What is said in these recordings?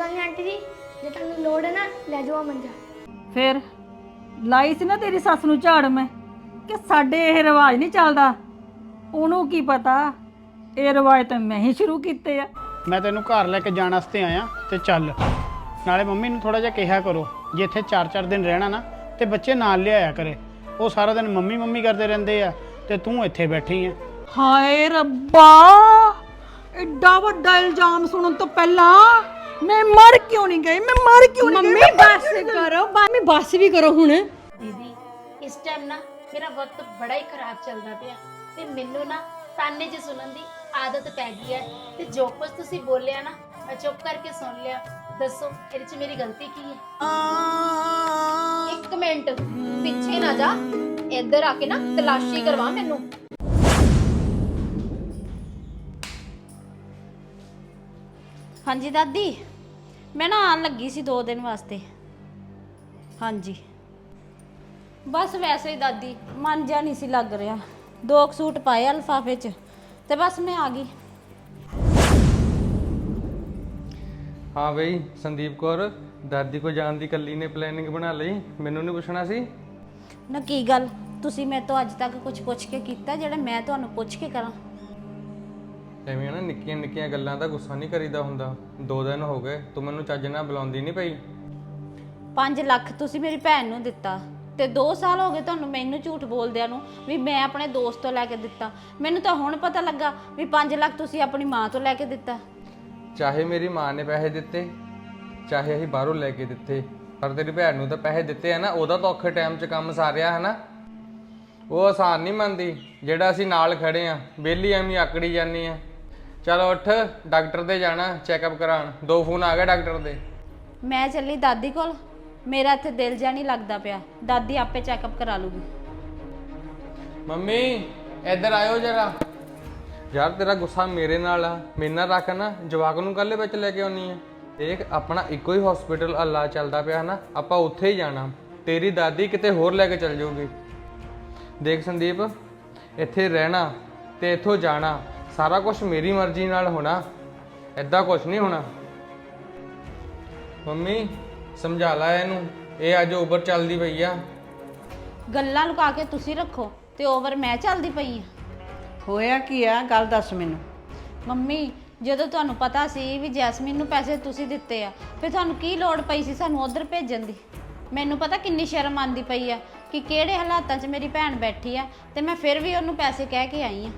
ਗੱਲ ਨਹੀਂ ਆਂਟੀ ਜੀ ਜੇ ਤੁਹਾਨੂੰ ਲੋੜ ਹੈ ਨਾ ਲੈ ਜਾਓ ਆਹ ਮੰਜਾ ਫਿਰ ਲਾਈ ਸੀ ਨਾ ਤੇਰੀ ਸੱਸ ਨੂੰ ਝਾੜ ਮੈਂ ਕਿ ਸਾਡੇ ਇਹ ਰਿਵਾਜ ਨਹੀਂ ਚੱਲਦਾ? ਉਹਨੂੰ ਕੀ ਪਤਾ? ਇਹ ਰਿਵਾਜ ਤਾਂ ਮੈਂ ਹੀ ਸ਼ੁਰੂ ਕੀਤੇ ਆ। ਮੈਂ ਤੈਨੂੰ ਘਰ ਲੈ ਕੇ ਜਾਣ ਵਾਸਤੇ ਆਇਆ ਤੇ ਚੱਲ। ਨਾਲੇ ਮੰਮੀ ਨੂੰ ਥੋੜਾ ਜਿਹਾ ਕਿਹਾ ਕਰੋ ਜੇ ਇੱਥੇ 4-4 ਦਿਨ ਰਹਿਣਾ ਨਾ ਤੇ ਬੱਚੇ ਨਾਲ ਲਿਆਇਆ ਕਰੇ। ਉਹ ਸਾਰਾ ਦਿਨ ਮੰਮੀ ਮੰਮੀ ਕਰਦੇ ਰਹਿੰਦੇ ਆ ਤੇ ਤੂੰ ਇੱਥੇ ਬੈਠੀ ਆ। ਹਾਏ ਰੱਬਾ! ਐਡਾ ਵੱਡਾ ਇਲਜ਼ਾਮ ਸੁਣਨ ਤੋਂ ਪਹਿਲਾਂ ਮੈਂ ਮਰ ਕਿਉਂ ਨਹੀਂ ਗਈ? ਮੈਂ ਮਰ ਕਿਉਂ ਨਹੀਂ ਮੰਮੀ ਬੱਸ ਕਰੋ ਮੰਮੀ ਬੱਸ ਵੀ ਕਰੋ ਹੁਣ। ਦੀਦੀ ਇਸ ਟਾਈਮ ਨਾ ਮੇਰਾ ਵਕਤ ਬੜਾ ਹੀ ਖਰਾਬ ਚੱਲਦਾ ਪਿਆ ਤੇ ਮੈਨੂੰ ਨਾ ਤਾਨੇ ਚ ਸੁਣਨ ਦੀ ਆਦਤ ਪੈ ਗਈ ਹੈ ਤੇ ਜੋ ਕੁਝ ਤੁਸੀਂ ਬੋਲਿਆ ਨਾ ਮੈਂ ਚੁੱਪ ਕਰਕੇ ਸੁਣ ਲਿਆ। ਦੱਸੋ ਇਹਦੇ ਚ ਮੇਰੀ ਗਲਤੀ ਕੀ ਹੈ। ਇੱਕ ਮਿੰਟ ਪਿੱਛੇ ਨਾ ਜਾ। ਇੱਧਰ ਆ ਕੇ ਨਾ ਤਲਾਸ਼ੀ ਕਰਵਾ ਮੈਨੂੰ। ਹਾਂਜੀ ਦਾਦੀ। ਮੈਂ ਨਾ ਆਉਣ ਲੱਗੀ ਸੀ 2 ਦਿਨ ਵਾਸਤੇ। ਹਾਂਜੀ। ਬਸ ਵੈਸੇ ਹੀ ਦਾਦੀ ਮਨ ਜਾ ਨਹੀਂ ਸੀ ਲੱਗ ਰਿਹਾ। ਦੋ ਕੁ ਸੂਟ ਪਾਏ ਆ ਲਿਫਾਫੇ 'ਚ ਤੇ ਬਸ ਮੈਂ ਆ ਗਈ। ਹਾਂ ਬਈ ਸੰਦੀਪ ਕੌਰ ਦਾਦੀ ਕੋ ਜਾਣ ਦੀ ਕੱਲੀ ਨੇ ਪਲੈਨਿੰਗ ਬਣਾ ਲਈ ਮੈਨੂੰ ਨਹੀਂ ਪੁੱਛਣਾ ਸੀ? ਨਾ ਕੀ ਗੱਲ ਤੁਸੀਂ ਮੇਰੇ ਤੋਂ ਅੱਜ ਤੱਕ ਕੁਝ ਪੁੱਛ ਕੇ ਕੀਤਾ ਜਿਹੜਾ ਮੈਂ ਤੁਹਾਨੂੰ ਪੁੱਛ ਕੇ ਕਰਾਂ? ਐਵੇਂ ਨਾ ਨਿੱਕੀਆਂ ਨਿੱਕੀਆਂ ਗੱਲਾਂ ਦਾ ਗੁੱਸਾ ਨਹੀਂ ਕਰੀਦਾ ਹੁੰਦਾ। ਦੋ ਦਿਨ ਹੋ ਗਏ ਤੂੰ ਮੈਨੂੰ ਚੱਜ ਨਾਲ ਬੁਲਾਉਂਦੀ ਨਹੀਂ ਪਈ। 5 ਲੱਖ ਤੁਸੀਂ ਮੇਰੀ ਭੈਣ ਨੂੰ ਦਿੱਤਾ ਤੇ 2 ਸਾਲ ਹੋ ਗਏ ਤੁਹਾਨੂੰ ਮੈਨੂੰ ਝੂਠ ਬੋਲਦਿਆਂ ਨੂੰ ਵੀ ਮੈਂ ਆਪਣੇ ਦੋਸਤ ਤੋਂ ਲੈ ਕੇ ਦਿੱਤਾ। ਮੈਨੂੰ ਤਾਂ ਹੁਣ ਪਤਾ ਲੱਗਾ ਵੀ 5 ਲੱਖ ਤੁਸੀਂ ਆਪਣੀ ਮਾਂ ਤੋਂ ਲੈ ਕੇ ਦਿੱਤਾ। ਚਾਹੇ ਮੇਰੀ ਮਾਂ ਨੇ ਪੈਸੇ ਦਿੱਤੇ ਚਾਹੇ ਅਸੀਂ ਬਾਹਰੋਂ ਲੈ ਕੇ ਦਿੱਤੇ ਪਰ ਤੇਰੀ ਭੈਣ ਨੂੰ ਤਾਂ ਪੈਸੇ ਦਿੱਤੇ ਆ ਨਾ ਉਹਦਾ ਤਾਂ ਔਖੇ ਟਾਈਮ 'ਚ ਕੰਮ ਸਾਰਿਆ ਹੈ ਨਾ ਉਹ ਆਸਾਨ ਨਹੀਂ ਮੰਨਦੀ ਜਿਹੜਾ ਅਸੀਂ ਨਾਲ ਖੜੇ ਆ ਬੇਲੀ ਐਵੇਂ ਆਕੜੀ ਜਾਂਦੀ ਆ। ਚਲੋ ਉੱਠ ਡਾਕਟਰ ਦੇ ਜਾਣਾ ਚੈੱਕਅਪ ਕਰਾਉਣ। ਦੋ ਫੋਨ ਆ ਗਏ ਡਾਕਟਰ ਦੇ। ਮੈਂ ਚੱਲੀ ਦਾਦੀ ਕੋਲ। ਮੇਰਾ ਇੱਥੇ ਦਿਲ ਜਿਹਾ ਨਹੀਂ ਲੱਗਦਾ ਪਿਆ। ਦਾਦੀ ਆਪੇ ਚੈੱਕਅਪ ਕਰਾ ਲੂਗੀ। ਮੰਮੀ ਇੱਧਰ ਆਇਓ ਜਰਾ। ਯਾਰ ਤੇਰਾ ਗੁੱਸਾ ਮੇਰੇ ਨਾਲ ਆ। ਮੇਰੇ ਨਾਲ ਰੱਖ ਨਾ ਜਵਾਕ ਨੂੰ ਕੱਲੇ ਵਿੱਚ ਲੈ ਕੇ ਆਉਣੀ ਆ। ਦੇਖ ਆਪਣਾ ਇੱਕੋ ਹੀ ਹਸਪੀਟਲ ਅੱਲਾ ਚੱਲਦਾ ਪਿਆ ਨਾ। ਆਪਾਂ ਉੱਥੇ ਹੀ ਜਾਣਾ। ਤੇਰੀ ਦਾਦੀ ਕਿਤੇ ਹੋਰ ਲੈ ਕੇ ਚੱਲ ਜਾਊਗੀ। ਦੇਖ ਸੰਦੀਪ ਇੱਥੇ ਰਹਿਣਾ ਤੇ ਇੱਥੋਂ ਜਾਣਾ। ਸਾਰਾ ਕੁਝ ਮੇਰੀ ਮਰਜ਼ੀ ਨਾਲ ਹੋਣਾ। ਐਦਾਂ ਕੁਝ ਨਹੀਂ ਹੋਣਾ। ਮੰਮੀ ਸਮਝਾ ਲੈ ਇਹਨੂੰ। ਇਹ ਅੱਜ ਓਵਰ ਚੱਲਦੀ ਪਈ ਆ। ਗੱਲਾਂ ਲੁਕਾ ਕੇ ਤੁਸੀਂ ਰੱਖੋ ਤੇ ਓਵਰ ਮੈਂ ਚੱਲਦੀ ਪਈ ਆ। ਹੋਇਆ ਕੀ ਆ? ਗੱਲ ਦੱਸ ਮੈਨੂੰ। ਮੰਮੀ ਜਦੋਂ ਤੁਹਾਨੂੰ ਪਤਾ ਸੀ ਵੀ ਜੈਸਮੀਨ ਨੂੰ ਪੈਸੇ ਤੁਸੀਂ ਦਿੱਤੇ ਆ ਫਿਰ ਤੁਹਾਨੂੰ ਕੀ ਲੋੜ ਪਈ ਸੀ ਸਾਨੂੰ ਉਧਰ ਭੇਜਣ ਦੀ? ਮੈਨੂੰ ਪਤਾ ਕਿੰਨੀ ਸ਼ਰਮ ਆਂਦੀ ਪਈ ਆ ਕਿ ਕਿਹੜੇ ਹਾਲਾਤਾਂ 'ਚ ਮੇਰੀ ਭੈਣ ਬੈਠੀ ਆ ਤੇ ਮੈਂ ਫਿਰ ਵੀ ਉਹਨੂੰ ਪੈਸੇ ਕਹਿ ਕੇ ਆਈ ਆ।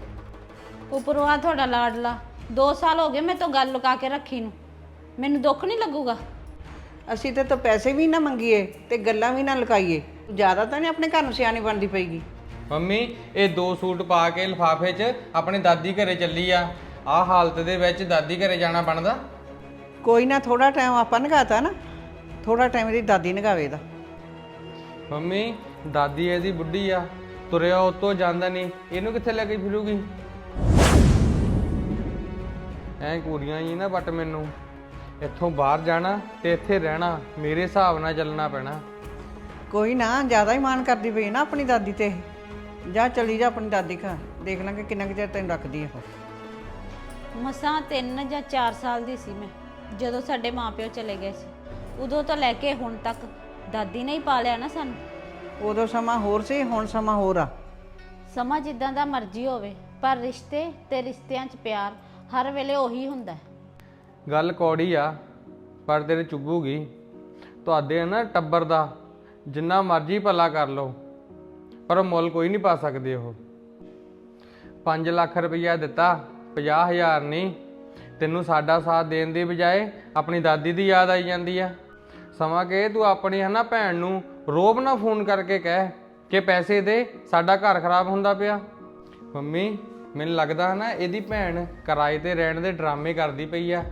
ਉੱਪਰੋਂ ਆ ਤੁਹਾਡਾ ਲਾਡਲਾ। 2 ਸਾਲ ਹੋ ਗਏ ਮੈਂ ਤੋਂ ਗੱਲ ਲੁਕਾ ਕੇ ਰੱਖੀ ਨੂੰ। ਮੈਨੂੰ ਦੁੱਖ ਨਹੀਂ ਲੱਗੂਗਾ? ਅਸੀਂ ਤੇ ਤਾਂ ਪੈਸੇ ਵੀ ਨਾ ਮੰਗੀਏ ਤੇ ਗੱਲਾਂ ਵੀ ਨਾ ਲੁਕਾਈਏ। ਜ਼ਿਆਦਾ ਤਾਂ ਨਹੀਂ ਆਪਣੇ ਘਰ ਨੂੰ ਸਿਆਣੀ ਬਣਦੀ ਪਈਗੀ। ਮੰਮੀ ਇਹ ਦੋ ਸੂਟ ਪਾ ਕੇ ਲਿਫਾਫੇ 'ਚ ਆਪਣੇ ਦਾਦੀ ਘਰੇ ਚੱਲੀ ਆ। ਆਹ ਹਾਲਤ ਦੇ ਵਿੱਚ ਦਾਦੀ ਘਰੇ ਜਾਣਾ ਬਣਦਾ? ਕੋਈ ਨਾ ਥੋੜਾ ਟਾਈਮ ਆਪਾਂ ਨਗਾਤਾ ਨਾ। ਥੋੜਾ ਟਾਈਮ ਇਹਦੀ ਦਾਦੀ ਨਗਾਵੇ ਦਾ ਮੰਮੀ ਦਾਦੀ ਇਹਦੀ ਬੁੱਢੀ ਆ। ਤੁਰਿਆ ਉਤੋਂ ਜਾਂਦਾ ਨਹੀਂ। ਇਹਨੂੰ ਕਿੱਥੇ ਲੈ ਕੇ ਫਿਰੂਗੀ? ਐਂ ਕੁੜੀਆਂ ਹੀ ਨਾ ਬਟ ਮੈਨੂੰ। ਇੱਥੋਂ ਬਾਹਰ ਜਾਣਾ ਤੇ ਇੱਥੇ ਰਹਿਣਾ ਮੇਰੇ ਹਿਸਾਬ ਨਾਲ ਚੱਲਣਾ ਪੈਣਾ। ਕੋਈ ਨਾ ਜ਼ਿਆਦਾ ਹੀ ਮਾਣ ਕਰਦੀ ਪਈ ਨਾ ਆਪਣੀ ਦਾਦੀ ਤੇ। ਇਹ। ਜਾ ਚਲੀ ਜਾ ਆਪਣੀ ਦਾਦੀ ਘਰ ਦੇਖ ਲਾਂਗੇ ਕਿੰਨਾ ਕੁ ਚਿਰ ਤੈਨੂੰ ਰੱਖਦੀ ਆ ਉਹ। ਮਸਾਂ 3 ਜਾਂ 4 ਸਾਲ ਦੀ ਸੀ ਮੈਂ ਜਦੋਂ ਸਾਡੇ ਮਾਪਿਓ ਚਲੇ ਗਏ ਸੀ। ਉਦੋਂ ਤੋਂ ਲੈ ਕੇ ਹੁਣ ਤੱਕ ਦਾਦੀ ਨੇ ਹੀ ਪਾਲਿਆ ਨਾ ਸਾਨੂੰ। ਉਦੋਂ ਸਮਾਂ ਹੋਰ ਸੀ ਹੁਣ ਸਮਾਂ ਹੋਰ ਆ। ਸਮਾਂ ਜਿੱਦਾਂ ਦਾ ਮਰਜ਼ੀ ਹੋਵੇ ਪਰ ਰਿਸ਼ਤੇ ਤੇ ਰਿਸ਼ਤਿਆਂ 'ਚ ਪਿਆਰ ਹਰ ਵੇਲੇ ਉਹੀ ਹੁੰਦਾ ਹੈ। ਗੱਲ ਕੌੜੀ ਆ, ਪਰ ਤੇਰੇ ਚੁੱਭੂਗੀ। ਤੁਹਾਡੇ ਨਾ ਟੱਬਰ ਦਾ ਜਿੰਨਾ ਮਰਜ਼ੀ ਭਲਾ ਕਰ ਲਓ, ਪਰ ਉਹ ਮੁੱਲ ਕੋਈ ਨਹੀਂ ਪਾ ਸਕਦੇ ਉਹ। 5 ਲੱਖ ਰੁਪਈਆ ਦਿੱਤਾ 50000 ਨਹੀਂ, ਤੈਨੂੰ ਸਾਡਾ ਸਾਥ ਦੇਣ ਦੀ ਬਜਾਏ ਆਪਣੀ ਦਾਦੀ ਦੀ ਯਾਦ ਆਈ ਜਾਂਦੀ ਆ। ਸਮਾਂ ਕਿ ਤੂੰ ਆਪਣੀ ਹਨਾ ਭੈਣ ਨੂੰ ਰੋਬ ਨਾ ਫੋਨ ਕਰਕੇ ਕਹਿ ਕਿ ਪੈਸੇ ਦੇ, ਸਾਡਾ ਘਰ ਖਰਾਬ ਹੁੰਦਾ ਪਿਆ। ਮੰਮੀ ਮੈਨੂੰ ਲੱਗਦਾ ਨਾ ਇਹਦੀ ਭੈਣ ਕਿਰਾਏ ਤੇ ਰਹਿਣ ਦੇ ਡਰਾਮੇ ਕਰਦੀ ਪਈ ਆ।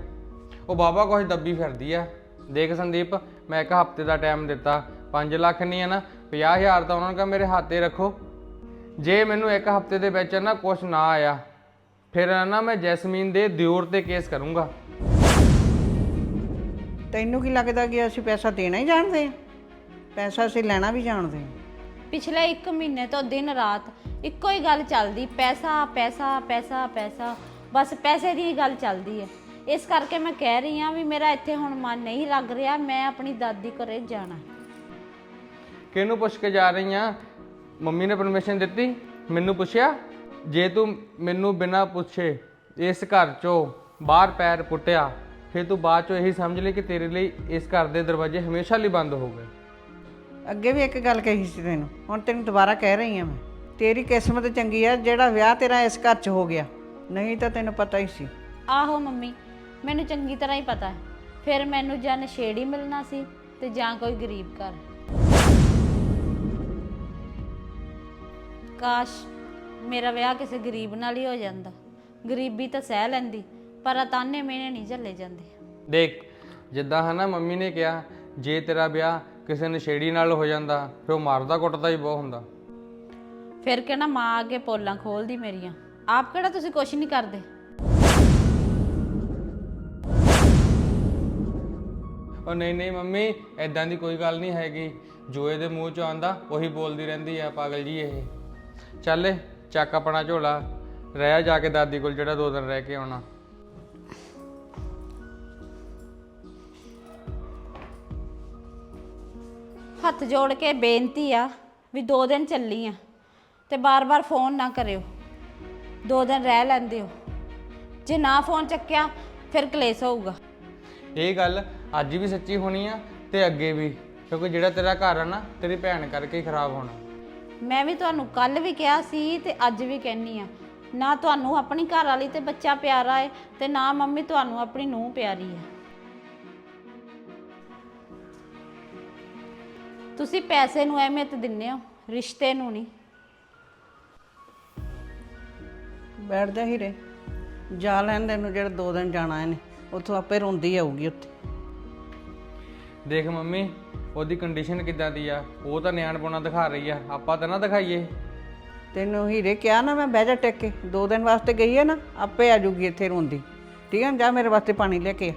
ਉਹ ਬਾਬਾ ਕੁਝ ਦੱਬੀ ਫਿਰਦੀ ਆ। ਦੇਖ ਸੰਦੀਪ ਮੈਂ ਇੱਕ ਹਫ਼ਤੇ ਦਾ ਟਾਈਮ ਦਿੱਤਾ। 5 ਲੱਖ ਨਹੀਂ ਹੈ ਨਾ 50000 ਤਾਂ ਉਹਨਾਂ ਨੇ ਕਿਹਾ ਮੇਰੇ ਹੱਥੇ ਰੱਖੋ। ਜੇ ਮੈਨੂੰ ਇੱਕ ਹਫ਼ਤੇ ਦੇ ਵਿੱਚ ਨਾ ਕੁਝ ਨਾ ਆਇਆ ਫਿਰ ਨਾ ਮੈਂ ਜੈਸਮੀਨ ਦੇ ਦਿਓਰ ਤੇ ਕੇਸ ਕਰੂੰਗਾ। ਤੈਨੂੰ ਕੀ ਲੱਗਦਾ ਕਿ ਅਸੀਂ ਪੈਸਾ ਦੇਣਾ ਹੀ ਜਾਣਦੇ ਆ? ਪੈਸਾ ਅਸੀਂ ਲੈਣਾ ਵੀ ਜਾਣਦੇ ਆ। ਪਿਛਲੇ 1 ਮਹੀਨੇ ਤੋਂ ਦਿਨ ਰਾਤ ਇੱਕੋ ਹੀ ਗੱਲ ਚੱਲਦੀ ਪੈਸਾ ਪੈਸਾ ਪੈਸਾ ਪੈਸਾ ਬਸ ਪੈਸੇ ਦੀ ਹੀ ਗੱਲ ਚੱਲਦੀ ਹੈ। ਇਸ ਕਰਕੇ ਮੈਂ ਕਹਿ ਰਹੀ ਹਾਂ ਵੀ ਮੇਰਾ ਇੱਥੇ ਹੁਣ ਮਨ ਨਹੀਂ ਲੱਗ ਰਿਹਾ ਮੈਂ ਆਪਣੀ ਦਾਦੀ ਘਰੇ ਜਾਣਾ। ਕਿਹਨੂੰ ਪੁੱਛ ਕੇ ਜਾ ਰਹੀ ਆ ਮੰਮੀ ਨੇ ਪਰਮਿਸ਼ਨ ਦਿੱਤੀ? ਮੈਨੂੰ ਪੁੱਛਿਆ? ਜੇ ਤੂੰ ਮੈਨੂੰ ਬਿਨਾਂ ਪੁੱਛੇ ਇਸ ਘਰ ਚੋਂ ਬਾਹਰ ਪੈਰ ਪੁੱਟਿਆ ਫਿਰ ਤੂੰ ਬਾਅਦ ਚੋਂ ਇਹੀ ਸਮਝ ਲਈ ਕਿ ਤੇਰੇ ਲਈ ਇਸ ਘਰ ਦੇ ਦਰਵਾਜ਼ੇ ਹਮੇਸ਼ਾ ਲਈ ਬੰਦ ਹੋ ਗਏ? ਅੱਗੇ ਵੀ ਇੱਕ ਗੱਲ ਕਹੀ ਸੀ ਤੈਨੂੰ ਹੁਣ ਤੈਨੂੰ ਦੁਬਾਰਾ ਕਹਿ ਰਹੀ ਹਾਂ ਮੈਂ। ਤੇਰੀ ਕਿਸਮਤ ਚੰਗੀ ਆ ਜਿਹੜਾ ਵਿਆਹ ਤੇਰਾ ਇਸ ਘਰ 'ਚ ਹੋ ਗਿਆ। ਨਹੀਂ ਤਾਂ ਤੈਨੂੰ ਪਤਾ ਹੀ ਸੀ। ਆਹੋ ਮੰਮੀ ਮੈਨੂੰ ਚੰਗੀ ਤਰ੍ਹਾਂ ਹੀ ਪਤਾ ਹੈ। ਫਿਰ ਮੈਨੂੰ ਜਾਂ ਨਸ਼ੇੜੀ ਮਿਲਣਾ ਸੀ ਤੇ ਜਾਂ ਕੋਈ ਗਰੀਬ ਘਰ। ਕਾਸ਼ ਮੇਰਾ ਵਿਆਹ ਕਿਸੇ ਗਰੀਬ ਨਾਲ ਹੀ ਹੋ ਜਾਂਦਾ। ਗਰੀਬੀ ਤਾਂ ਸਹਿ ਲੈਂਦੀ ਪਰ ਆ ਤਾਨੇ ਮੇਨੇ ਨਹੀਂ ਝੱਲੇ ਜਾਂਦੇ। ਦੇਖ ਜਿੱਦਾਂ ਹਨਾ ਮੰਮੀ ਨੇ ਕਿਹਾ ਜੇ ਤੇਰਾ ਵਿਆਹ ਕਿਸੇ ਨਸ਼ੇੜੀ ਨਾਲ ਹੋ ਜਾਂਦਾ ਫਿਰ ਉਹ ਮਾਰਦਾ ਕੁੱਟਦਾ ਹੀ ਬਹੁਤ ਹੁੰਦਾ। ਫਿਰ ਕਹਿਣਾ ਮਾਂ ਅੱਗੇ ਪੋਲਾਂ ਖੋਲਦੀ ਮੇਰੀਆਂ। ਆਪ ਕਿਹੜਾ ਤੁਸੀਂ ਕੁਛ ਨਹੀਂ ਕਰਦੇ? ਉਹ ਨਹੀਂ ਨਹੀਂ ਮੰਮੀ ਐਦਾਂ ਦੀ ਕੋਈ ਗੱਲ ਨਹੀਂ ਹੈਗੀ। ਜੋ ਇਹਦੇ ਮੂੰਹ ਚੋਂ ਆਂਦਾ ਉਹੀ ਬੋਲਦੀ ਰਹਿੰਦੀ ਆ ਪਾਗਲ ਜੀ ਇਹ। ਚੱਲ ਚੱਕ ਆਪਣਾ ਝੋਲਾ। ਰਹਿ ਜਾ ਕੇ ਦਾਦੀ ਕੋਲ ਜਿਹੜਾ ਦੋ ਦਿਨ ਰਹਿ ਕੇ ਆਉਣਾ। ਹੱਥ ਜੋੜ ਕੇ ਬੇਨਤੀ ਆ ਵੀ ਦੋ ਦਿਨ ਚੱਲੀ ਆ। ਤੇ ਬਾਰ-ਬਾਰ ਫੋਨ ਨਾ ਕਰਿਓ। ਦੋ ਦਿਨ ਰਹਿ ਲੈਂਦੇ ਹੋ। ਜੇ ਨਾ ਫੋਨ ਚੱਕਿਆ ਫਿਰ ਕਲੇਸ਼ ਹੋਊਗਾ। ਇਹ ਗੱਲ ਅੱਜ ਵੀ ਸੱਚੀ ਹੋਣੀ ਆ ਤੇ ਅੱਗੇ ਵੀ ਕਿਉਂਕਿ ਜਿਹੜਾ ਤੇਰਾ ਘਰ ਆ ਨਾ ਤੇਰੀ ਭੈਣ ਕਰਕੇ ਹੀ ਖਰਾਬ ਹੋਣਾ। ਮੈਂ ਵੀ ਤੁਹਾਨੂੰ ਕੱਲ ਵੀ ਕਿਹਾ ਸੀ ਤੇ ਅੱਜ ਵੀ ਕਹਿਨੀ ਆ ਨਾ ਤੁਹਾਨੂੰ ਆਪਣੀ ਘਰ ਵਾਲੀ ਤੇ ਬੱਚਾ ਪਿਆਰਾ ਹੈ ਤੇ ਨਾ ਮੰਮੀ ਤੁਹਾਨੂੰ ਆਪਣੀ ਨੂੰਹ ਪਿਆਰੀ ਹੈ ਤੁਸੀਂ ਪੈਸੇ ਨੂੰ ਅਹਿਮੀਅਤ ਦਿੰਦੇ ਹੋ ਰਿਸ਼ਤੇ ਨੂੰ ਨਹੀਂ। ਬੈਠ ਜਾ ਹੀਰੇ ਜਾ ਲੈਣ ਨੂੰ ਜਿਹੜਾ ਦੋ ਦਿਨ ਜਾਣਾ ਇਹਨੇ ਉੱਥੋਂ ਆਪੇ ਰੋਂਦੀ ਆਊਗੀ ਉੱਥੇ। ਦੇਖ ਮੰਮੀ ਉਹਦੀ ਕੰਡੀਸ਼ਨ ਕਿੱਦਾਂ ਦੀ ਆ? ਉਹ ਤਾਂ ਨਿਆਣਪੁਣਾ ਦਿਖਾ ਰਹੀ ਆ। ਆਪਾਂ ਤਾਂ ਨਾ ਦਿਖਾਈਏ। ਤੈਨੂੰ ਹੀਰੇ ਕਿਹਾ ਨਾ ਮੈਂ ਬਹਿ ਜਾ ਟਿਕ ਕੇ। ਦੋ ਦਿਨ ਵਾਸਤੇ ਗਈ ਆ ਨਾ ਆਪੇ ਆ ਜਾਊਗੀ ਇੱਥੇ ਰੋਂਦੀ। ਠੀਕ ਆ ਜਾ ਮੇਰੇ ਵਾਸਤੇ ਪਾਣੀ ਲੈ ਕੇ ਆ।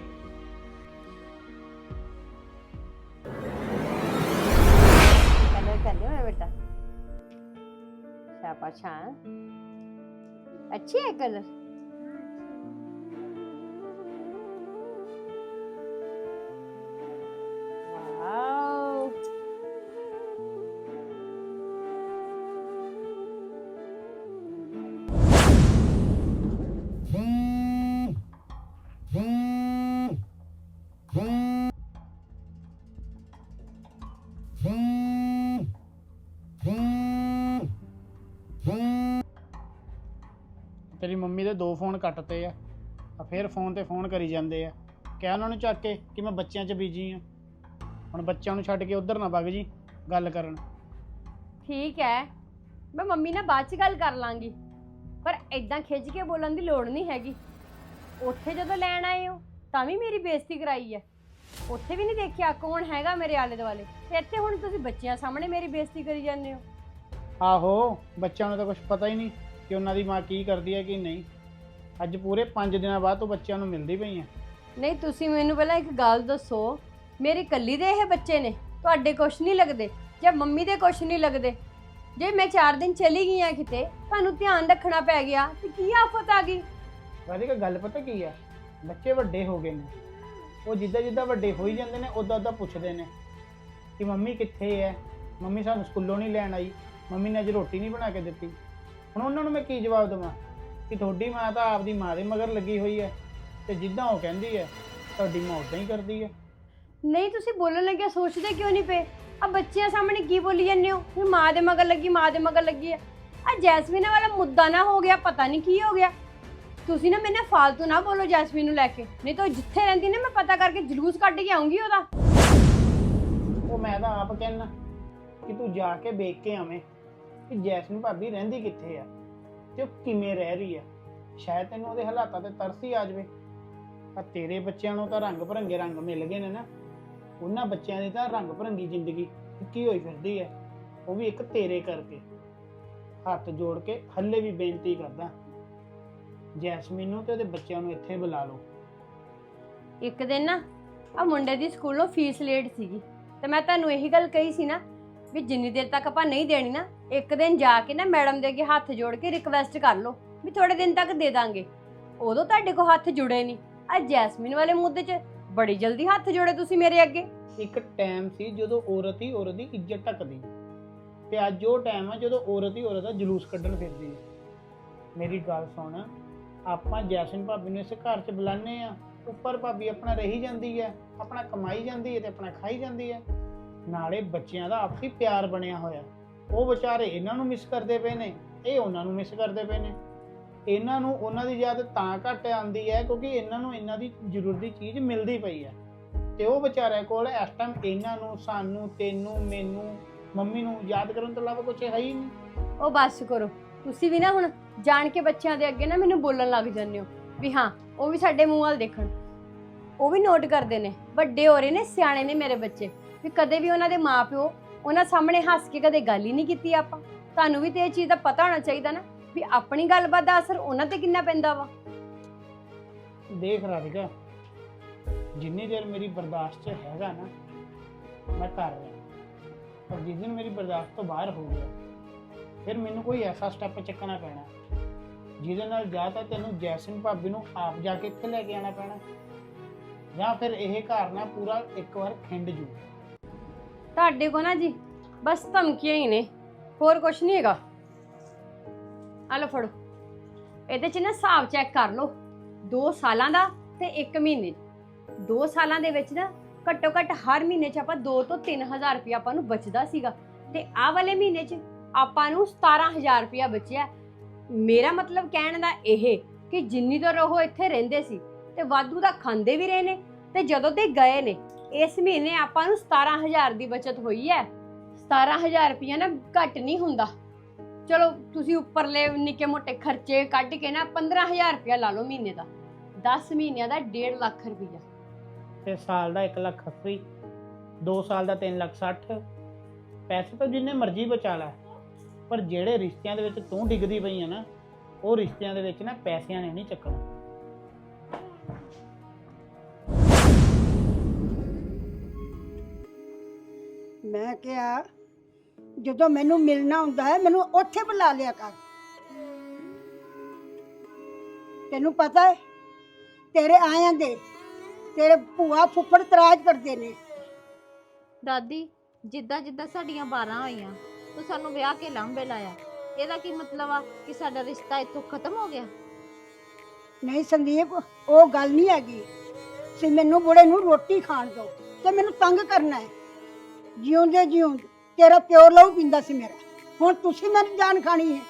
ਹੈਲੋ अच्छी है कलर ਮੰਮੀ ਦੇ ਦੋ ਫੋਨ ਕੱਟਤੇ ਆ ਆ ਫਿਰ ਫੋਨ ਤੇ ਫੋਨ ਕਰੀ ਜਾਂਦੇ ਆ। ਕਹਿ ਉਹਨਾਂ ਨੂੰ ਚੱਕ ਕੇ ਕਿ ਮੈਂ ਬੱਚਿਆਂ 'ਚ ਬੀਜੀ ਆ। ਹੁਣ ਬੱਚਿਆਂ ਨੂੰ ਛੱਡ ਕੇ ਉਧਰ ਨਾ ਵਗ ਜੀ ਗੱਲ ਕਰਨ। ਠੀਕ ਹੈ ਮੈਂ ਮੰਮੀ ਨਾਲ ਬਾਅਦ ਚ ਗੱਲ ਕਰ ਲਾਂਗੀ। ਪਰ ਐਦਾਂ ਖਿੱਚ ਕੇ ਬੋਲਣ ਦੀ ਲੋੜ ਨਹੀਂ ਹੈਗੀ। ਉੱਥੇ ਜਦੋਂ ਲੈਣ ਆਏ ਹੋ ਤਾਂ ਵੀ ਮੇਰੀ ਬੇਇੱਜ਼ਤੀ ਕਰਾਈ ਹੈ ਉੱਥੇ ਵੀ ਨਹੀਂ ਦੇਖਿਆ ਕੌਣ ਹੈਗਾ ਮੇਰੇ ਆਲੇ ਦੁਆਲੇ। ਤੇ ਇੱਥੇ ਹੁਣ ਤੁਸੀਂ ਬੱਚਿਆਂ ਸਾਹਮਣੇ ਮੇਰੀ ਬੇਇੱਜ਼ਤੀ ਕਰੀ ਜਾਂਦੇ ਹੋ। ਆਹੋ ਬੱਚਿਆਂ ਨੂੰ ਤਾਂ ਕੁਝ ਪਤਾ ਹੀ ਨਹੀਂ। ਕਿ ਉਹਨਾਂ ਦੀ ਮਾਂ ਕੀ ਕਰਦੀ ਹੈ ਕਿ ਨਹੀਂ। ਅੱਜ ਪੂਰੇ 5 ਦਿਨਾਂ ਬਾਅਦ ਤੂੰ ਬੱਚਿਆਂ ਨੂੰ ਮਿਲਦੀ ਪਈ ਆ ਨਹੀਂ ਤੁਸੀਂ ਮੈਨੂੰ ਪਹਿਲਾਂ ਇੱਕ ਗੱਲ ਦੱਸੋ ਮੇਰੀ ਕੱਲੀ ਦੇ ਇਹ ਬੱਚੇ ਨੇ? ਤੁਹਾਡੇ ਕੁਛ ਨਹੀਂ ਲੱਗਦੇ ਜਾਂ ਮੰਮੀ ਦੇ ਕੁਛ ਨਹੀਂ ਲੱਗਦੇ? ਜੇ ਮੈਂ 4 ਦਿਨ ਚਲੀ ਗਈ ਆ ਕਿਤੇ ਤੁਹਾਨੂੰ ਧਿਆਨ ਰੱਖਣਾ ਪੈ ਗਿਆ ਤੇ ਕੀ ਆਫਤ ਆ ਗਈ? ਰਾਧਿਕਾ ਗੱਲ ਪਤਾ ਕੀ ਆ ਬੱਚੇ ਵੱਡੇ ਹੋ ਗਏ ਨੇ। ਉਹ ਜਿੱਦਾਂ ਜਿੱਦਾਂ ਵੱਡੇ ਹੋਈ ਜਾਂਦੇ ਨੇ ਉਦਾਂ ਉਦਾਂ ਪੁੱਛਦੇ ਨੇ ਕਿ ਮੰਮੀ ਕਿੱਥੇ ਹੈ? ਮੰਮੀ ਸਾਨੂੰ ਸਕੂਲੋਂ ਨਹੀਂ ਲੈਣ ਆਈ। ਮੰਮੀ ਨੇ ਅੱਜ ਰੋਟੀ ਨਹੀਂ ਬਣਾ ਕੇ ਦਿੱਤੀ। ਹੁਣ ਉਹਨਾਂ ਨੂੰ ਮੈਂ ਕੀ ਜਵਾਬ ਦੇਵਾਂ? ਕਿ ਤੁਹਾਡੀ ਮਾਂ ਤਾਂ ਆਪਦੀ ਮਾਂ ਦੇ ਮਗਰ ਲੱਗੀ ਹੋਈ ਹੈ ਤੇ ਜਿੱਦਾਂ ਉਹ ਕਹਿੰਦੀ ਹੈ ਤੁਹਾਡੀ ਮਾਂ ਉਦਾਂ ਹੀ ਕਰਦੀ ਹੈ। ਨਹੀਂ ਤੁਸੀਂ ਬੋਲਣ ਲੱਗਿਆ ਸੋਚਦੇ ਕਿਉਂ ਨਹੀਂ ਪਏ? ਆ ਬੱਚਿਆਂ ਸਾਹਮਣੇ ਕੀ ਬੋਲੀ ਜਾਂਦੇ ਹੋ? ਵੀ ਮਾਂ ਦੇ ਮਗਰ ਲੱਗੀ ਮਾਂ ਦੇ ਮਗਰ ਲੱਗੀ ਆ ਆ ਜੈਸਮੀਨ ਵਾਲਾ ਮੁੱਦਾ ਨਾ ਹੋ ਗਿਆ ਪਤਾ ਨਹੀਂ ਕੀ ਹੋ ਗਿਆ। ਤੁਸੀਂ ਨਾ ਮੈਨੇ ਫਾਲਤੂ ਨਾ ਬੋਲੋ ਜੈਸਮੀਨ ਨੂੰ ਲੈ ਕੇ। ਨਹੀਂ ਤਾਂ ਉਹ ਜਿੱਥੇ ਰਹਿੰਦੀ ਨੇ ਮੈਂ ਪਤਾ ਕਰਕੇ ਜਲੂਸ ਕੱਢ ਕੇ ਆਉਂਗੀ ਉਹਦਾ। ਉਹ ਮੈਂ ਤਾਂ ਆਪ ਕਹਿਣਾ ਕਿ ਤੂੰ ਜਾ ਕੇ ਵੇਖ ਕੇ ਆਵੇਂ। ਕਿ ਜੈਸਮੀਨ ਭਾਬੀ ਰਹਿੰਦੀ ਕਿੱਥੇ ਆ ਤੇ ਉਹ ਕਿਵੇਂ ਰਹਿ ਰਹੀ ਆ? ਸ਼ਾਇਦ ਤੈਨੂੰ ਉਹਦੇ ਹਾਲਾਤਾਂ ਤੇ ਤਰਸ ਹੀ ਆ ਜਾਵੇ। ਆ ਤੇਰੇ ਬੱਚਿਆਂ ਨੂੰ ਤਾਂ ਰੰਗ ਭਰੰਗੇ ਰੰਗ ਮਿਲ ਗਏ ਨੇ ਨਾ। ਉਹਨਾਂ ਬੱਚਿਆਂ ਦੀ ਤਾਂ ਰੰਗ ਭਰੰਗੀ ਜ਼ਿੰਦਗੀ ਕੀ ਹੋਈ ਫਿਰਦੀ ਹੈ ਉਹ ਵੀ ਇੱਕ ਤੇਰੇ ਕਰਕੇ। ਹੱਥ ਜੋੜ ਕੇ ਹੱਲੇ ਵੀ ਬੇਨਤੀ ਕਰਦਾ। ਜੈਸਮੀਨ ਨੂੰ ਤੇ ਉਹਦੇ ਬੱਚਿਆਂ ਨੂੰ ਇੱਥੇ ਬੁਲਾ ਲਓ। ਇੱਕ ਦਿਨ ਨਾ ਆ ਮੁੰਡੇ ਦੀ ਸਕੂਲੋਂ ਫੀਸ ਲੇਟ ਸੀਗੀ। ਤੇ ਮੈਂ ਤੁਹਾਨੂੰ ਇਹੀ ਗੱਲ ਕਹੀ ਸੀ ਨਾ ਵੀ ਜਿੰਨੀ ਦੇਰ ਤੱਕ ਆਪਾਂ ਨਹੀਂ ਦੇਣੀ ਨਾ, ਇੱਕ ਦਿਨ ਜਾ ਕੇ ਨਾ ਮੈਡਮ ਦੇ ਅੱਗੇ ਹੱਥ ਜੋੜ ਕੇ ਰਿਕਵੈਸਟ ਕਰ ਲਓ, ਵੀ ਥੋੜੇ ਦਿਨ ਤੱਕ ਦੇ ਦਾਂਗੇ। ਉਦੋਂ ਤੁਹਾਡੇ ਕੋਲ ਹੱਥ ਜੁੜੇ ਨਹੀਂ। ਆ ਜੈਸਮੀਨ ਵਾਲੇ ਮੁੱਦੇ 'ਚ ਬੜੀ ਜਲਦੀ ਹੱਥ ਜੋੜੇ ਤੁਸੀਂ ਮੇਰੇ ਅੱਗੇ। ਇੱਕ ਟਾਈਮ ਸੀ ਜਦੋਂ ਔਰਤ ਹੀ ਔਰਤ ਦੀ ਇੱਜ਼ਤ ਟੱਕਦੀ। ਤੇ ਅੱਜ ਉਹ ਟਾਈਮ ਆ ਜਦੋਂ ਔਰਤ ਹੀ ਔਰਤ ਦਾ ਜਲੂਸ ਕੱਢਣ ਫਿਰਦੀ ਹੈ ਮੇਰੀ ਗੱਲ ਸੁਣ, ਆਪਾਂ ਜੈਸਨ ਭਾਬੀ ਨੂੰ ਇਸ ਘਰ 'ਚ ਬੁਲਾਉਂਦੇ ਆ। ਉੱਪਰ ਭਾਬੀ ਆਪਣਾ ਰਹੀ ਜਾਂਦੀ ਹੈ ਆਪਣਾ ਕਮਾਈ ਜਾਂਦੀ ਹੈ ਤੇ ਆਪਣਾ ਖਾਈ ਜਾਂਦੀ ਹੈ ਨਾਲੇ ਬੱਚਿਆਂ ਦਾ ਆਪਸੀ ਪਿਆਰ ਬਣਿਆ ਹੋਇਆ। ਉਹ ਵਿਚਾਰੇ ਇਹਨਾਂ ਨੂੰ ਮਿਸ ਕਰਦੇ ਪਏ ਨੇ, ਇਹ ਉਹਨਾਂ ਨੂੰ ਮਿਸ ਕਰਦੇ ਪਏ ਨੇ। ਇਹਨਾਂ ਨੂੰ ਉਹਨਾਂ ਦੀ ਯਾਦ ਤਾਂ ਘੱਟ ਆਉਂਦੀ ਹੈ ਕਿਉਂਕਿ ਇਹਨਾਂ ਨੂੰ ਇਹਨਾਂ ਦੀ ਜ਼ਰੂਰਤ ਦੀ ਚੀਜ਼ ਮਿਲਦੀ ਪਈ ਹੈ। ਤੇ ਉਹ ਵਿਚਾਰਿਆਂ ਕੋਲ ਇਸ ਟਾਈਮ ਇਹਨਾਂ ਨੂੰ, ਸਾਨੂੰ, ਤੈਨੂੰ, ਮੈਨੂੰ, ਮੰਮੀ ਨੂੰ ਯਾਦ ਕਰਨ ਤੋਂ ਇਲਾਵਾ ਕੁਝ ਹੈ ਹੀ ਨਹੀਂ। ਉਹ ਬਸ ਕਰੋ, ਤੁਸੀਂ ਵੀ ਨਾ ਹੁਣ ਜਾਣ ਕੇ ਬੱਚਿਆਂ ਦੇ ਅੱਗੇ ਨਾ ਮੈਨੂੰ ਬੋਲਣ ਲੱਗ ਜਾਂਦੇ ਹੋ ਵੀ ਹਾਂ, ਉਹ ਵੀ ਸਾਡੇ ਮੂੰਹ ਵੱਲ ਦੇਖਣ। ਉਹ ਵੀ ਨੋਟ ਕਰਦੇ ਨੇ, ਵੱਡੇ ਹੋ ਰਹੇ ਨੇ, ਸਿਆਣੇ ਨੇ ਮੇਰੇ ਬੱਚੇ। ਵੀ ਕਦੇ ਵੀ ਉਹਨਾਂ ਦੇ ਮਾਪਿਓ ਉਹਨਾਂ ਸਾਹਮਣੇ ਹੱਸ ਕੇ ਕਦੇ ਗੱਲ ਹੀ ਨਹੀਂ ਕੀਤੀ ਆਪਾਂ। ਤੁਹਾਨੂੰ ਵੀ ਤੇ ਇਹ ਚੀਜ਼ ਦਾ ਪਤਾ ਹੋਣਾ ਚਾਹੀਦਾ ਨਾ ਵੀ ਆਪਣੀ ਗੱਲਬਾਤ ਦਾ ਅਸਰ ਉਹਨਾਂ ਤੇ ਕਿੰਨਾ ਪੈਂਦਾ ਵਾ। ਦੇਖ ਰਾਧਿਕਾ, ਜਿੰਨੀ ਦੇਰ ਮੇਰੀ ਬਰਦਾਸ਼ਤ 'ਚ ਹੈਗਾ ਨਾ, ਮੈਂ ਕਰ ਰਿਹਾ ਪਰ ਜਿਸ ਦਿਨ ਮੇਰੀ ਬਰਦਾਸ਼ਤ ਤੋਂ ਬਾਹਰ ਹੋ ਗਿਆ, ਫਿਰ ਮੈਨੂੰ ਕੋਈ ਐਸਾ ਸਟੈਪ ਚੱਕਣਾ ਪੈਣਾ, ਜਿਹਦੇ ਨਾਲ ਜਾਂ ਤਾਂ ਤੈਨੂੰ ਜੈਸਨ ਭਾਬੀ ਨੂੰ ਆਪ ਜਾ ਕੇ ਇੱਥੇ ਲੈ ਕੇ ਆਣਾ ਪੈਣਾ, ਜਾਂ ਫਿਰ ਇਹ ਘਰ ਨਾ ਪੂਰਾ ਇੱਕ ਵਾਰ ਖਿੰਡ ਜੂ। ਤੁਹਾਡੇ ਕੋ ਨਾ ਜੀ, ਬਸ ਧਮਕੀਆਂ ਹੀ ਨੇ, ਹੋਰ ਕੁਝ ਨਹੀਂ ਹੈਗਾ। ਆ ਲਓ ਫੜੋ। ਇਹਦੇ ਚ ਨਾ ਹਿਸਾਬ ਚੈੱਕ ਕਰ ਲਓ। 2 ਸਾਲਾਂ ਦਾ ਤੇ 1 ਮਹੀਨੇ। 2 ਸਾਲਾਂ ਦੇ ਵਿੱਚ ਨਾ ਘੱਟੋ ਘੱਟ ਹਰ ਮਹੀਨੇ ਚ ਆਪਾਂ 2 ਤੋਂ 3000 ਰੁਪਏ ਆਪਾਂ ਨੂੰ ਬਚਦਾ ਸੀਗਾ। ਤੇ ਆਹ ਵਾਲੇ ਮਹੀਨੇ ਚ ਆਪਾਂ ਨੂੰ 17000 ਰੁਪਏ ਬਚਿਆ। ਮੇਰਾ ਮਤਲਬ ਕਹਿਣ ਦਾ ਇਹ ਕਿ ਜਿੰਨੀ ਦੇਰ ਉਹ ਇੱਥੇ ਰਹਿੰਦੇ ਸੀ ਤੇ ਵਾਧੂ ਦਾ ਖਾਂਦੇ ਵੀ ਰਹੇ ਨੇ ਤੇ ਜਦੋਂ ਤੇ ਗਏ ਨੇ ਇਸ ਮਹੀਨੇ ਆਪਾਂ ਨੂੰ 17000 ਦੀ ਬਚਤ ਹੋਈ ਹੈ। 17000 ਰੁਪਇਆ ਨਾ ਘੱਟ ਨਹੀਂ ਹੁੰਦਾ। ਚਲੋ, ਤੁਸੀਂ ਉੱਪਰਲੇ ਨਿੱਕੇ ਮੋਟੇ ਖਰਚੇ ਕੱਢ ਕੇ ਨਾ 15000 ਰੁਪਇਆ ਲਾ ਲਓ ਮਹੀਨੇ ਦਾ। 10 ਮਹੀਨਿਆਂ ਦਾ 1.5 ਲੱਖ ਰੁਪਇਆ ਤੇ ਸਾਲ ਦਾ 1 ਲੱਖ 80 2 ਸਾਲ ਦਾ 3 ਲੱਖ 60 ਪੈਸੇ ਤਾਂ ਜਿੰਨੇ ਮਰਜ਼ੀ ਬਚਾ ਲੈ, ਪਰ ਜਿਹੜੇ ਰਿਸ਼ਤਿਆਂ ਦੇ ਵਿੱਚ ਤੂੰ ਡਿੱਗਦੀ ਪਈ ਆ ਨਾ, ਉਹ ਰਿਸ਼ਤਿਆਂ ਦੇ ਵਿੱਚ ਨਾ ਪੈਸਿਆਂ ਨੇ ਨਹੀਂ ਚੱਕਣਾ। ਮੈਂ ਕਿਹਾ ਜਦੋਂ ਮੈਨੂੰ ਮਿਲਣਾ ਹੁੰਦਾ ਹੈ ਮੈਨੂੰ ਉੱਥੇ ਬੁਲਾ ਲਿਆ ਕਰ। ਤੈਨੂੰ ਪਤਾ ਹੈ ਤੇਰੇ ਆਇਆਂ ਦੇ ਤੇਰੇ ਭੂਆ ਫੁੱਫੜ ਤਰਾਜ ਕਰਦੇ ਨੇ। ਦਾਦੀ ਜਿੱਦਾਂ ਜਿੱਦਾਂ ਸਾਡੀਆਂ 12 ਹੋਈਆਂ ਤੂੰ ਸਾਨੂੰ ਵਿਆਹ ਕੇ ਲਾਂਬੇ ਲਾਇਆ। ਇਹਦਾ ਕੀ ਮਤਲਬ ਆ ਕਿ ਸਾਡਾ ਰਿਸ਼ਤਾ ਇੱਥੋਂ ਖਤਮ ਹੋ ਗਿਆ? ਨਹੀਂ ਸੰਦੀਪ ਉਹ ਗੱਲ ਨਹੀਂ ਹੈਗੀ। ਸੀ ਮੈਨੂੰ ਬੁੜੇ ਨੂੰ ਰੋਟੀ ਖਾਣ ਦੋ ਤੇ ਮੈਨੂੰ ਤੰਗ ਕਰਨਾ ਹੈ। ਜਿਉਂਦੇ ਜਿਉਂ ਤੇਰਾ ਪਿਓ ਲਹੂ ਪੀਂਦਾ ਸੀ ਮੇਰਾ। ਹੁਣ ਤੁਸੀਂ ਮੇਰੀ ਜਾਨ ਖਾਣੀ ਹੈ।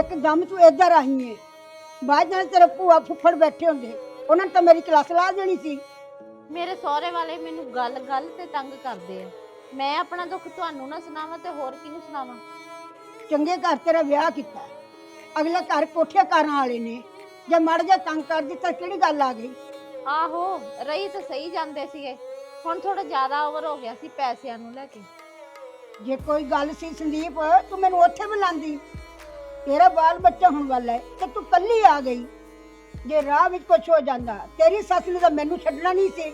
ਇੱਕਦਮ ਤੂੰ ਇੱਧਰ ਆਈ ਹੈ ਬਾਅਦ ਨਾਲ ਤੇਰੇ ਭੂਆ ਫੁੱਫੜ ਬੈਠੇ ਹੁੰਦੇ। ਉਹਨਾਂ ਨੇ ਤਾਂ ਮੇਰੀ ਕਲਾਸ ਲਾ ਦੇਣੀ ਸੀ। ਮੇਰੇ ਸਹੁਰੇ ਵਾਲੇ ਮੈਨੂੰ ਗੱਲ ਗੱਲ ਤੇ ਤੰਗ ਕਰਦੇ ਆ। ਮੈਂ ਆਪਣਾ ਦੁੱਖ ਤੁਹਾਨੂੰ ਨਾ ਸੁਣਾਵਾਂ ਤੇ ਹੋਰ ਕਿਹਨੂੰ ਸੁਣਾਵਾਂ? ਚੰਗੇ ਘਰ ਤੇਰਾ ਵਿਆਹ ਕੀਤਾ। ਅਗਲੇ ਘਰ ਕੋਠੇ ਕਰਨ ਵਾਲੇ ਨੇ। ਜੇ ਮੜ ਜਾ ਤੰਗ ਕਰ ਦਿੱਤਾ ਕਿਹੜੀ ਗੱਲ ਆ ਗਈ? ਆਹੋ ਰਹੀ ਤਾਂ ਸਹੀ ਜਾਂਦੇ ਸੀਗੇ। ਹੁਣ ਥੋੜਾ ਜ਼ਿਆਦਾ ਓਵਰ ਹੋ ਗਿਆ ਸੀ ਪੈਸਿਆਂ ਨੂੰ ਲੈ ਕੇ। ਜੇ ਕੋਈ ਗੱਲ ਸੀ ਸੰਦੀਪ ਤੂੰ ਮੈਨੂੰ ਉੱਥੇ ਬੁਲਾਉਂਦੀ ਤੇਰਾ ਬਾਲ ਬੱਚਾ ਹੋਣ ਵਾਲਾ ਹੈ ਤੇ ਤੂੰ ਕੱਲੀ ਆ ਗਈ। ਜੇ ਰਾਹ ਵਿੱਚ ਕੁਝ ਹੋ ਜਾਂਦਾ ਤੇਰੀ ਸੱਸ ਨੇ ਤਾਂ ਮੈਨੂੰ ਛੱਡਣਾ ਨਹੀਂ ਸੀ।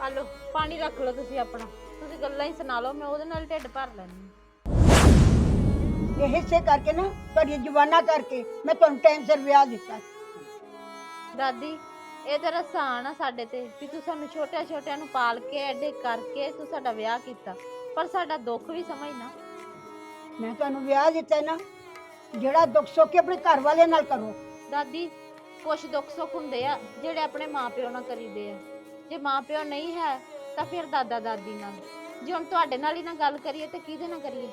ਆ ਲਓ ਪਾਣੀ ਰੱਖ ਲਓ ਤੁਸੀਂ ਆਪਣਾ। ਤੁਸੀਂ ਗੱਲਾਂ ਹੀ ਸੁਣਾ ਲਓ ਮੈਂ ਉਹਦੇ ਨਾਲ ਢਿੱਡ ਭਰ ਲੈਣੀ ਇਹ ਹਿੱਸੇ ਕਰਕੇ ਨਾ ਤੁਹਾਡੀ ਜਵਾਨਾ ਕਰਕੇ ਮੈਂ ਤੁਹਾਨੂੰ ਟਾਈਮ ਸਿਰ ਵਿਆਹ ਦਿੱਤਾ। ਦਾਦੀ ਇਹ ਤਾਂ ਰਸਾਨ ਆ ਸਾਡੇ ਤੇ ਵੀ ਤੂੰ ਸਾਨੂੰ ਛੋਟਿਆਂ ਛੋਟਿਆਂ ਨੂੰ ਪਾਲ ਕੇ ਐਡੇ ਕਰਕੇ ਤੂੰ ਸਾਡਾ ਵਿਆਹ ਕੀਤਾ। ਪਰ ਸਾਡਾ ਦੁੱਖ ਵੀ ਸਮਝਣਾ ਮੈਂ ਤੁਹਾਨੂੰ ਵਿਆਹ ਦਿੱਤਾ ਹੈ ਨਾ ਜਿਹੜਾ ਦੁੱਖ ਸੁੱਖ ਆਪਣੇ ਘਰ ਵਾਲਿਆਂ ਨਾਲ ਕਰੋ। ਦਾਦੀ ਕੁਛ ਦੁੱਖ ਸੁੱਖ ਹੁੰਦੇ ਆ ਜਿਹੜੇ ਆਪਣੇ ਮਾਪਿਓ ਨਾਲ ਕਰੀਦੇ ਆ। ਜੇ ਮਾਪਿਓ ਨਹੀਂ ਹੈ ਤਾਂ ਫਿਰ ਦਾਦਾ ਦਾਦੀ ਨਾਲ। ਜੇ ਹੁਣ ਤੁਹਾਡੇ ਨਾਲ ਹੀ ਨਾ ਗੱਲ ਕਰੀਏ ਤੇ ਕਿਹਦੇ ਨਾਲ ਕਰੀਏ?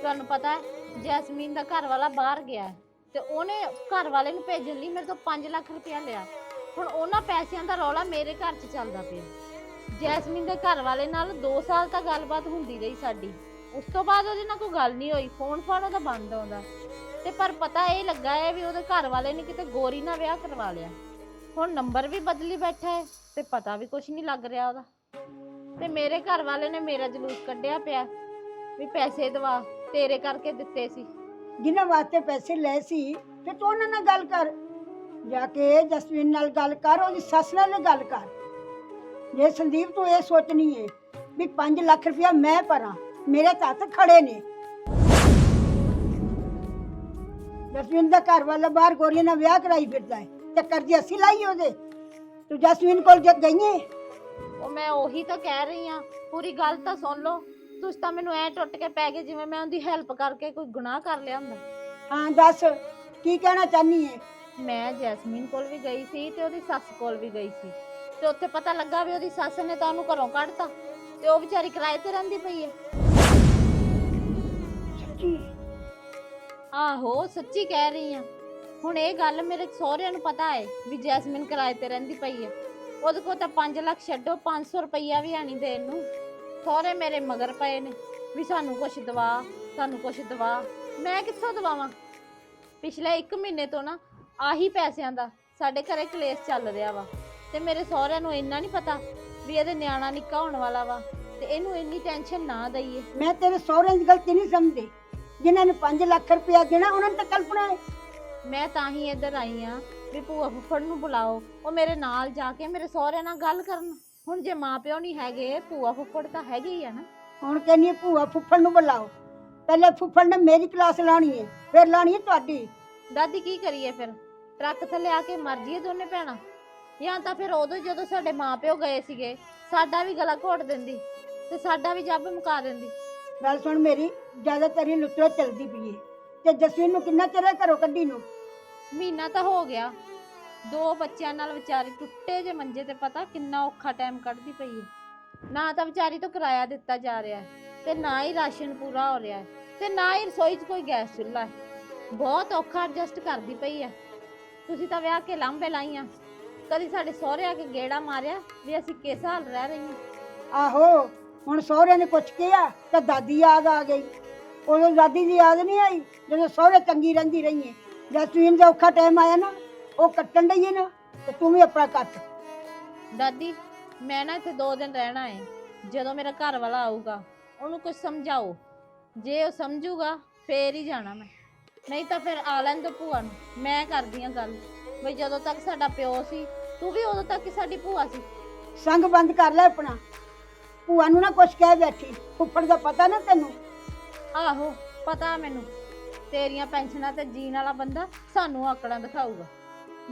ਤੁਹਾਨੂੰ ਪਤਾ ਹੈ ਜੈਸਮੀਨ ਦਾ ਘਰ ਵਾਲਾ ਬਾਹਰ ਗਿਆ ਹੈ ਤੇ ਉਹਨੇ ਘਰ ਵਾਲੇ ਨੂੰ ਭੇਜਣ ਲਈ ਮੇਰੇ ਤੋਂ 5 ਲੱਖ ਰੁਪਇਆ ਲਿਆ। ਹੁਣ ਉਹਨਾਂ ਪੈਸਿਆਂ ਦਾ ਰੌਲਾ ਮੇਰੇ ਘਰ 'ਚ ਚੱਲਦਾ ਪਿਆ। ਜੈਸਮੀਨ ਦੇ ਘਰ ਵਾਲੇ ਨਾਲ 2 ਸਾਲ ਤੱਕ ਗੱਲਬਾਤ ਹੁੰਦੀ ਰਹੀ ਸਾਡੀ। ਉਸ ਤੋਂ ਬਾਅਦ ਉਹਦੇ ਨਾਲ ਕੋਈ ਗੱਲ ਨਹੀਂ ਹੋਈ ਫੋਨ ਫਾਨ ਉਹਦਾ ਬੰਦ ਆਉਂਦਾ। ਤੇ ਪਰ ਪਤਾ ਇਹ ਲੱਗਾ ਹੈ ਵੀ ਉਹਦੇ ਘਰ ਵਾਲੇ ਨੇ ਕਿਤੇ ਗੋਰੀ ਨਾਲ ਵਿਆਹ ਕਰਵਾ ਲਿਆ। ਹੁਣ ਨੰਬਰ ਵੀ ਬਦਲੀ ਬੈਠਾ ਹੈ ਤੇ ਪਤਾ ਵੀ ਕੁਝ ਨਹੀਂ ਲੱਗ ਰਿਹਾ ਉਹਦਾ। ਤੇ ਮੇਰੇ ਘਰ ਵਾਲੇ ਨੇ ਮੇਰਾ ਜਲੂਸ ਕੱਢਿਆ ਪਿਆ ਵੀ ਪੈਸੇ ਦਵਾ, ਤੇਰੇ ਕਰਕੇ ਦਿੱਤੇ ਸੀ। ਜਿਨ੍ਹਾਂ ਵਾਸਤੇ ਪੈਸੇ ਲਏ ਸੀ, ਤੇ ਤੂੰ ਉਹਨਾਂ ਨਾਲ ਗੱਲ ਕਰ। ਜਾ ਕੇ ਜਸਵੀਨ ਨਾਲ ਗੱਲ ਕਰ ਉਹਦੀ ਸੱਸ ਨਾਲ ਵੀ ਗੱਲ ਕਰ। ਜੇ ਸੰਦੀਪ ਤੂੰ ਇਹ ਸੋਚਣੀ ਹੈ ਵੀ 5 ਲੱਖ ਰੁਪਇਆ ਮੈਂ ਭਰਾਂ ਮੇਰੇ ਤਾਂ ਹੱਥ ਖੜੇ ਨੇ। ਜਸਵੀਨ ਦਾ ਘਰ ਵਾਲਾ ਬਾਹਰ ਗੋਰੀਆਂ ਨਾਲ ਵਿਆਹ ਕਰਾਈ ਫਿਰਦਾ ਹੈ ਤੇ ਕਰਜ਼ੇ ਅਸੀਂ ਲਾਈ ਉਹਦੇ। ਤੂੰ ਜਸਵੀਨ ਕੋਲ ਜਦ ਗਈ ਹੈ ਉਹ ਮੈਂ ਉਹੀ ਤਾਂ ਕਹਿ ਰਹੀ ਆ ਪੂਰੀ ਗੱਲ ਤਾਂ ਸੁਣ ਲਓ। ਤੁਸੀਂ ਤਾਂ ਮੈਨੂੰ ਐ ਟੁੱਟ ਕੇ ਪੈ ਗਏ ਜਿਵੇਂ ਮੈਂ ਉਹਦੀ ਹੈਲਪ ਕਰਕੇ ਕੋਈ ਗੁਨਾਹ ਕਰ ਲਿਆ ਹੁੰਦਾ। ਹਾਂ ਦੱਸ ਕੀ ਕਹਿਣਾ ਚਾਹਨੀ ਹੈ ਮੈਂ ਜੈਸਮੀਨ ਕੋਲ ਵੀ ਗਈ ਸੀ ਤੇ ਉਹਦੀ ਸੱਸ ਕੋਲ ਵੀ ਗਈ ਸੀ। ਤੇ ਉੱਥੇ ਪਤਾ ਲੱਗਾ ਵੀ ਉਹਦੀ ਸੱਸ ਨੇ ਤਾਂ ਉਹਨੂੰ ਘਰੋਂ ਕੱਢਤਾ ਤੇ ਉਹ ਵਿਚਾਰੀ ਕਿਰਾਏ ਤੇ ਰਹਿੰਦੀ ਪਈ ਹੈ। ਸੱਚੀ? ਆਹੋ ਸੱਚੀ ਕਹਿ ਰਹੀ ਆ ਹੁਣ ਇਹ ਗੱਲ ਮੇਰੇ ਸਹੁਰਿਆਂ ਨੂੰ ਪਤਾ ਹੈ ਵੀ ਜੈਸਮੀਨ ਕਿਰਾਏ ਤੇ ਰਹਿੰਦੀ ਪਈ ਹੈ। ਉਹਦੇ ਕੋਲ ਤਾਂ 5 ਲੱਖ ਛੱਡੋ 500 ਰੁਪਈਆ ਵੀ ਆਣੀ ਦੇਣ ਨੂੰ। ਸਹੁਰੇ ਮੇਰੇ ਮਗਰ ਪਏ ਨੇ ਵੀ ਸਾਨੂੰ ਕੁਛ ਦਵਾ ਸਾਨੂੰ ਕੁਛ ਦਵਾ। ਮੈਂ ਕਿੱਥੋਂ ਦਵਾਵਾਂ? ਪਿਛਲੇ 1 ਮਹੀਨੇ ਤੋਂ ਨਾ ਆਹੀ ਪੈਸਿਆਂ ਦਾ ਸਾਡੇ ਘਰੇ ਕਲੇਸ਼ ਚੱਲ ਰਿਹਾ ਵਾ। ਤੇ ਮੇਰੇ ਸਹੁਰਿਆਂ ਨੂੰ ਇੰਨਾ ਨਹੀਂ ਪਤਾ ਵੀ ਇਹਦੇ ਨਿਆਣਾ ਨਿੱਕਾ ਹੋਣ ਵਾਲਾ ਵਾ ਤੇ ਇਹਨੂੰ ਇੰਨੀ ਟੈਨਸ਼ਨ ਨਾ ਦਈਏ। ਮੈਂ ਤੇਰੇ ਸਹੁਰਿਆਂ ਦੀ ਗਲਤੀ ਨਹੀਂ ਸਮਝਦੀ। ਜਿਨ੍ਹਾਂ ਨੇ 5 ਲੱਖ ਰੁਪਇਆ ਦੇਣਾ ਉਹਨਾਂ ਨੂੰ ਤਾਂ ਕਲਪਨਾ ਹੈ। ਮੈਂ ਤਾਂ ਹੀ ਇੱਧਰ ਆਈ ਆ ਵੀ ਭੂਆ ਫੁੱਫੜ ਨੂੰ ਬੁਲਾਓ ਉਹ ਮੇਰੇ ਨਾਲ ਜਾ ਕੇ ਮੇਰੇ ਸਹੁਰੇ ਨਾਲ ਗੱਲ ਕਰਨ। ਹੁਣ ਜੇ ਮਾਪਿਓ ਨਹੀਂ ਹੈਗੇ ਭੂਆ ਫੁੱਫੜ ਤਾਂ ਹੈਗੇ ਹੀ ਆ ਨਾ। ਹੁਣ ਕਹਿੰਦੀ ਹੈ ਭੂਆ ਫੁੱਫੜ ਨੂੰ ਬੁਲਾਓ। ਪਹਿਲੇ ਫੁੱਫੜ ਨੇ ਮੇਰੀ ਕਲਾਸ ਲਾਣੀ ਹੈ ਫਿਰ ਲਾਣੀ ਹੈ ਤੁਹਾਡੀ। ਦਾਦੀ ਕੀ ਕਰੀਏ ਫਿਰ? ਟਰੱਕ ਥੱਲੇ ਆ ਕੇ ਮਰ ਜੀਏ ਦੋਨੇ ਭੈਣਾਂ। ਜਾਂ ਤਾਂ ਫਿਰ ਉਦੋਂ ਜਦੋਂ ਸਾਡੇ ਮਾਪਿਓ ਗਏ ਸੀਗੇ ਸਾਡਾ ਵੀ ਗਲਾ ਘੋਟ ਦਿੰਦੀ ਤੇ ਸਾਡਾ ਵੀ ਜੱਬ ਮੁਕਾ ਦਿੰਦੀ। ਗੱਲ ਸੁਣ ਮੇਰੀ ਜ਼ਿਆਦਾਤਰ ਹੀ ਲੁੱਟੋ ਚਲਦੀ ਪਈ ਤੇ ਜਸਵੀਨ ਨੂੰ ਕਿੰਨਾ ਚਿਰ ਘਰੋਂ ਕੱਢੀ ਨੂੰ? ਮਹੀਨਾ ਤਾਂ ਹੋ ਗਿਆ। ਦੋ ਬੱਚਿਆਂ ਨਾਲ ਵਿਚਾਰੀ ਟੁੱਟੇ ਜੇ ਮੰਜੇ ਤੇ ਪਤਾ ਕਿੰਨਾ ਔਖਾ ਟਾਈਮ ਕੱਢਦੀ ਪਈ ਹੈ ਨਾ ਤਾਂ ਵਿਚਾਰੀ ਤੋਂ ਕਿਰਾਇਆ ਦਿੱਤਾ ਜਾ ਰਿਹਾ ਹੈ ਤੇ ਨਾ ਹੀ ਰਾਸ਼ਨ ਪੂਰਾ ਹੋ ਰਿਹਾ ਹੈ ਤੇ ਨਾ ਹੀ ਰਸੋਈ 'ਚ ਕੋਈ ਗੈਸ ਚੁੱਲ੍ਹਾ ਹੈ ਬਹੁਤ ਔਖਾ ਐਡਜਸਟ ਕਰਦੀ ਪਈ ਹੈ ਤੁਸੀਂ ਤਾਂ ਵਿਆਹ ਕੇ ਲਾਂਬੇ ਲਾਈਆਂ। ਕਦੀ ਸਾਡੇ ਸਹੁਰੇ ਆ ਕੇ ਗੇੜਾ ਮਾਰਿਆ ਵੀ ਅਸੀਂ ਕਿਸ ਹਾਲ ਰਹਿ ਰਹੀ ਹਾਂ? ਆਹੋ ਹੁਣ ਸਹੁਰਿਆਂ ਨੇ ਕੁਛ ਕਿਹਾ ਤਾਂ ਦਾਦੀ ਯਾਦ ਆ ਗਈ। ਉਦੋਂ ਦਾਦੀ ਦੀ ਯਾਦ ਨਹੀਂ ਆਈ ਜਦੋਂ ਸਹੁਰੇ ਚੰਗੀ ਰਹਿੰਦੀ ਰਹੀ ਹੈ ਜਸਵੀਨ ਦਾ ਔਖਾ ਟਾਈਮ ਆਇਆ ਨਾ ਉਹ ਕੱਟਣ ਡਈ ਹੈ ਨਾ ਤੇ ਤੂੰ ਵੀ ਆਪਣਾ ਕੱਟ। ਦਾਦੀ ਮੈਂ ਨਾ ਇੱਥੇ ਦੋ ਦਿਨ ਰਹਿਣਾ ਹੈ ਜਦੋਂ ਮੇਰਾ ਘਰ ਵਾਲਾ ਆਊਗਾ ਉਹਨੂੰ ਕੁਝ ਸਮਝਾਓ। ਜੇ ਉਹ ਸਮਝੂਗਾ ਫੇਰ ਹੀ ਜਾਣਾ ਮੈਂ। ਨਹੀਂ ਤਾਂ ਫਿਰ ਆ ਲੈਣ ਦੋ ਭੂਆ ਨੂੰ। ਮੈਂ ਕਰਦੀ ਆ ਗੱਲ। ਬਈ ਜਦੋਂ ਤੱਕ ਸਾਡਾ ਪਿਓ ਸੀ ਤੂੰ ਵੀ ਉਦੋਂ ਤੱਕ ਹੀ ਸਾਡੀ ਭੂਆ ਸੀ। ਸੰਗ ਬੰਦ ਕਰ ਲੈ ਆਪਣਾ। ਭੂਆ ਨੂੰ ਨਾ ਕੁਛ ਕਹਿ ਬੈਠੀ। ਫੁੱਫੜ ਦਾ ਪਤਾ ਨਾ ਤੈਨੂੰ? ਆਹੋ ਪਤਾ ਮੈਨੂੰ। ਤੇਰੀਆਂ ਪੈਨਸ਼ਨਾਂ ਤੇ ਜੀਣ ਵਾਲਾ ਬੰਦਾ ਸਾਨੂੰ ਆਕੜਾਂ ਦਿਖਾਊਗਾ।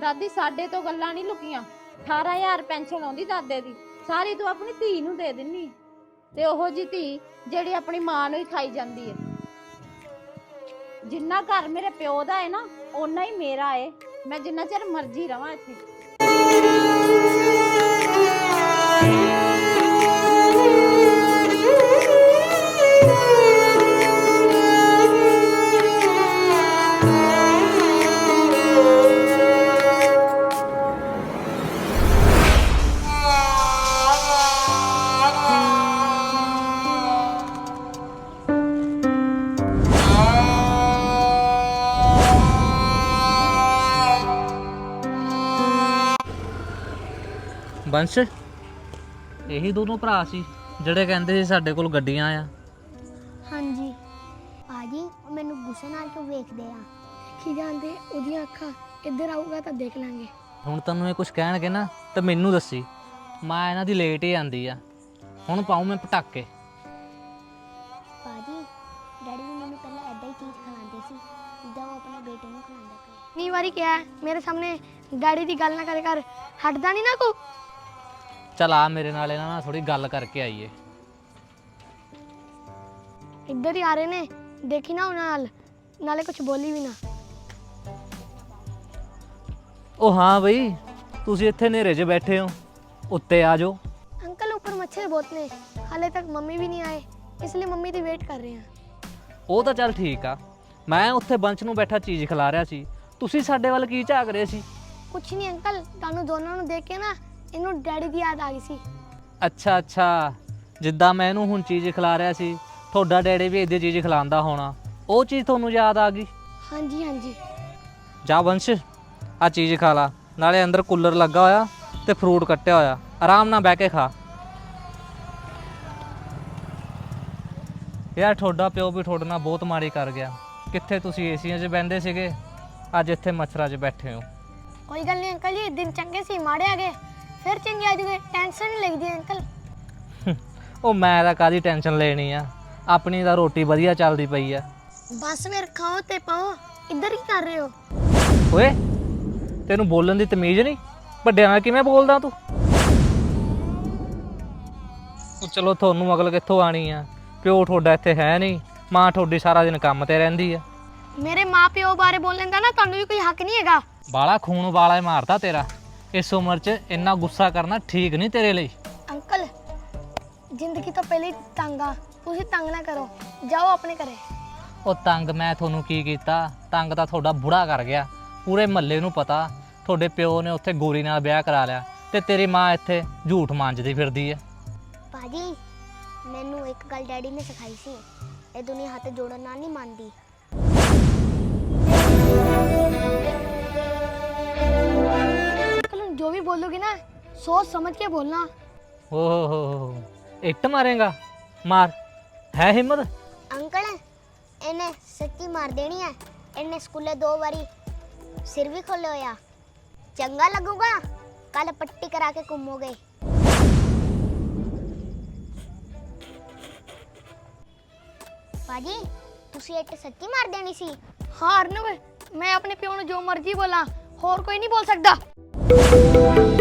ਦਾਦੀ ਸਾਡੇ ਤੋਂ ਗੱਲਾਂ ਨਹੀਂ ਲੁਕੀਆਂ। 18000 ਪੈਨਸ਼ਨ ਆਉਂਦੀ ਦਾਦੇ ਦੀ। ਸਾਰੀ ਤੂੰ ਆਪਣੀ ਧੀ ਨੂੰ ਦੇ ਦਿੰਨੀ। ਤੇ ਉਹੋ ਜੀ ਧੀ ਜਿਹੜੀ ਆਪਣੀ ਮਾਂ ਨੂੰ ਹੀ ਖਾਈ ਜਾਂਦੀ ਹੈ ਜਿੰਨਾ ਘਰ ਮੇਰੇ ਪਿਓ ਦਾ ਹੈ ਨਾ, ਓਨਾ ਹੀ ਮੇਰਾ ਹੈ। ਮੈਂ ਜਿੰਨਾ ਚਿਰ ਮਰਜ਼ੀ ਰਵਾਂ ਇੱਥੇ। ਬੰਸ਼ ਇਹੀ ਦੋਨੋਂ ਭਰਾ ਸੀ ਜਿਹੜੇ ਕਹਿੰਦੇ ਸੀ ਸਾਡੇ ਕੋਲ ਗੱਡੀਆਂ ਆ। ਹਾਂਜੀ। ਭਾਜੀ ਉਹ ਮੈਨੂੰ ਗੁੱਸੇ ਨਾਲ ਕਿਉਂ ਵੇਖਦੇ ਆ? ਕੀ ਜਾਂਦੇ ਉਹਦੀਆਂ ਅੱਖਾਂ ਇੱਧਰ ਆਊਗਾ ਤਾਂ ਦੇਖ ਲਾਂਗੇ। ਹੁਣ ਤੈਨੂੰ ਇਹ ਕੁਝ ਕਹਿਣਗੇ ਨਾ ਤਾਂ ਮੈਨੂੰ ਦੱਸੀ। ਮਾਂ ਇਹਨਾਂ ਦੀ ਲੇਟ ਹੀ ਆਂਦੀ ਆ। ਹੁਣ ਪਾਉ ਮੈਂ ਪਟਾਕੇ। ਭਾਜੀ ਡੈਡੀ ਵੀ ਮੈਨੂੰ ਪਹਿਲਾਂ ਐਦਾਂ ਹੀ ਚੀਜ਼ ਖਿਲਾਉਂਦੇ ਸੀ ਜਿੱਦਾਂ ਉਹ ਆਪਣੇ ਬੇਟੇ ਨੂੰ ਖਿਲਾਉਂਦਾ ਪਿਆ। ਨੀ ਵਾਰੀ ਕਿਹਾ ਹੈ, ਮੇਰੇ ਸਾਹਮਣੇ ਡੈਡੀ ਦੀ ਗੱਲ ਨਾ ਕਰੇ ਕਰ। ਹਟਦਾ ਨਹੀਂ ਨਾ ਕੋ ਚਲ ਆ ਮੇਰੇ ਨਾਲ ਇਹਨਾਂ ਨਾਲ ਥੋੜੀ ਗੱਲ ਕਰਕੇ ਆਈਏ। ਇੱਧਰ ਹੀ ਆ ਰਹੇ ਨੇ ਦੇਖੀ ਨਾ ਉਹਨਾਂ ਨਾਲ ਨਾਲੇ ਕੁਝ ਬੋਲੀ ਵੀ ਨਾ। ਉਹ ਹਾਂ ਬਈ ਤੁਸੀਂ ਇੱਥੇ ਨੇਰੇ 'ਚ ਬੈਠੇ ਹੋ ਉੱਤੇ ਆ ਜਾਓ। ਅੰਕਲ ਉੱਪਰ ਮੱਛਰ ਬਹੁਤ ਨੇ ਹਾਲੇ ਤੱਕ ਮੰਮੀ ਵੀ ਨਹੀਂ ਆਏ ਇਸ ਲਈ ਮੰਮੀ ਦੀ ਵੇਟ ਕਰ ਰਹੇ ਹਾਂ। ਉਹ ਤਾਂ ਚੱਲ ਠੀਕ ਆ ਮੈਂ ਉੱਥੇ ਬੰਚ ਨੂੰ ਬੈਠਾ ਚੀਜ਼ ਖਿਲਾ ਰਿਹਾ ਸੀ ਤੁਸੀਂ ਸਾਡੇ ਵੱਲ ਕੀ ਝਾਕ ਰਹੇ ਸੀ? ਕੁਛ ਨਹੀਂ ਅੰਕਲ ਤੁਹਾਨੂੰ ਦੋਨਾਂ ਨੂੰ ਦੇਖ ਕੇ ਨਾ ਇਹਨੂੰ ਡੈਡੀ ਦੀ ਯਾਦ ਆ ਗਈ ਸੀ। ਅੱਛਾ ਅੱਛਾ। ਜਿੱਦਾਂ ਮੈਂ ਇਹਨੂੰ ਹੁਣ ਚੀਜ਼ ਖਿਲਾ ਰਿਹਾ ਸੀ ਤੁਹਾਡਾ ਡੈਡੀ ਵੀ ਇਦਾਂ ਚੀਜ਼ ਖਿਲਾਉਂਦਾ ਹੋਣਾ। ਉਹ ਚੀਜ਼ ਤੁਹਾਨੂੰ ਯਾਦ ਆ ਗਈ? ਹਾਂਜੀ ਹਾਂਜੀ। ਜਾ ਵੰਸ਼ ਆ ਚੀਜ਼ ਖਾ ਲਾ। ਨਾਲੇ ਅੰਦਰ ਕੂਲਰ ਲੱਗਾ ਹੋਇਆ ਤੇ ਫਰੂਟ ਕੱਟਿਆ ਹੋਇਆ। ਆਰਾਮ ਨਾਲ ਬਹਿ ਕੇ ਖਾ। ਯਾਰ ਤੁਹਾਡਾ ਪਿਓ ਵੀ ਤੁਹਾਡੇ ਨਾਲ ਬਹੁਤ ਮਾੜੀ ਕਰ ਗਿਆ। ਕਿੱਥੇ ਤੁਸੀਂ ਏਸੀਆਂ 'ਚ ਬੈੰਦੇ ਸੀਗੇ? ਅੱਜ ਇੱਥੇ ਮੱਛਰਾਂ 'ਚ ਬੈਠੇ ਹੋ। ਕੋਈ ਗੱਲ ਨਹੀਂ ਅੰਕਲ ਜੀ ਦਿਨ ਚੰਗੇ ਸੀ ਮਾੜੇ ਆ ਗਏ। ਫਿਰ ਚੰਗੇ ਆ ਜੂਗੇ ਟੈਨਸ਼ਨ ਨਹੀਂ ਲੱਗਦੀ ਅੰਕਲ ਉਹ ਮੈਂ ਤਾਂ ਕਾਦੀ ਟੈਨਸ਼ਨ ਲੈਣੀ ਆ? ਆਪਣੀ ਤਾਂ ਰੋਟੀ ਵਧੀਆ ਚੱਲਦੀ ਪਈ ਆ। ਬਸ ਫਿਰ ਖਾਓ ਤੇ ਪਾਓ ਇੱਧਰ ਕੀ ਕਰ ਰਹੇ ਹੋ? ਓਏ ਤੈਨੂੰ ਬੋਲਣ ਦੀ ਤਮੀਜ਼ ਨਹੀਂ? ਵੱਡਿਆਂ ਨਾਲ ਕਿਵੇਂ ਬੋਲਦਾ ਤੂੰ? ਉਹ ਚਲੋ ਤੁਹਾਨੂੰ ਅਗਲ ਕਿੱਥੋਂ ਆਣੀ ਆ? ਪਿਓ ਤੁਹਾਡਾ ਇੱਥੇ ਹੈ ਨਹੀਂ ਮਾਂ ਤੁਹਾਡੀ ਸਾਰਾ ਦਿਨ ਕੰਮ ਤੇ ਰਹਿੰਦੀ ਆ। ਮੇਰੇ ਮਾਪਿਓ ਬਾਰੇ ਬੋਲਣ ਦਾ ਨਾ ਤੁਹਾਨੂੰ ਵੀ ਕੋਈ ਹੱਕ ਨਹੀਂ ਹੈਗਾ। ਬਾਲਾ ਖੂਨ ਵਾਲਾ ਹੀ ਮਾਰਦਾ ਤੇਰਾ। ਇਸ ਉਮਰ 'ਚ ਇੰਨਾ ਗੁੱਸਾ ਕਰਨਾ ਠੀਕ ਨਹੀਂ ਤੇਰੇ ਲਈ। ਅੰਕਲ ਜ਼ਿੰਦਗੀ ਤੋਂ ਪਹਿਲੇ ਹੀ ਤੰਗ ਆ। ਤੁਸੀਂ ਤੰਗ ਨਾ ਕਰੋ। ਜਾਓ ਆਪਣੇ ਘਰੇ। ਉਹ ਤੰਗ ਮੈਂ ਤੁਹਾਨੂੰ ਕੀ ਕੀਤਾ? ਤੰਗ ਤਾਂ ਤੁਹਾਡਾ ਬੁੜਾ ਕਰ ਗਿਆ। ਪੂਰੇ ਮਹੱਲੇ ਨੂੰ ਪਤਾ। ਤੁਹਾਡੇ ਪਿਓ ਨੇ ਉੱਥੇ ਗੋਰੀ ਨਾਲ ਵਿਆਹ ਕਰਾ ਲਿਆ ਤੇ ਤੇਰੀ ਮਾਂ ਇੱਥੇ ਝੂਠ ਮਾਂਜਦੀ ਫਿਰਦੀ ਆ ਬਾਜੀ ਮੈਨੂੰ ਇੱਕ ਗੱਲ ਡੈਡੀ ਨੇ ਸਿਖਾਈ ਸੀ। ਇਹ ਦੁਨੀਆ ਹੱਥ ਜੋੜਨ ਨਾਲ ਨਹੀਂ ਮੰਨਦੀ। ਜੋ ਵੀ ਬੋਲੋਗੇ ਨਾ ਸੋਚ ਸਮਝ ਕੇ ਬੋਲਣਾ ਓ ਹੋ ਹੋ ਹੋ ਇੱਟ ਮਾਰੇਗਾ ਮਾਰ ਹੈ ਹਿੰਮਤ ਅੰਕਲ ਇਹਨੇ ਸੱਚੀ ਮਾਰ ਦੇਣੀ ਹੈ ਇਹਨੇ ਸਕੂਲੇ ਦੋ ਵਾਰੀ ਸਿਰ ਵੀ ਖੋਲੇ ਹੋਇਆ ਚੰਗਾ ਲੱਗੂਗਾ ਕੱਲ ਪੱਟੀ ਕਰਾ ਕੇ ਘੁੰਮੋਗੇ ਬਾਜੀ ਤੁਸੀਂ ਇੱਟ ਸੱਚੀ ਮਾਰ ਦੇਣੀ ਸੀ ਹਾਂ ਅਰਨਵ ਮੈਂ ਆਪਣੇ ਪਿਓ ਨੂੰ ਜੋ ਮਰਜ਼ੀ ਬੋਲਾਂ ਹੋਰ ਕੋਈ ਨਹੀਂ ਬੋਲ ਸਕਦਾ Thank you.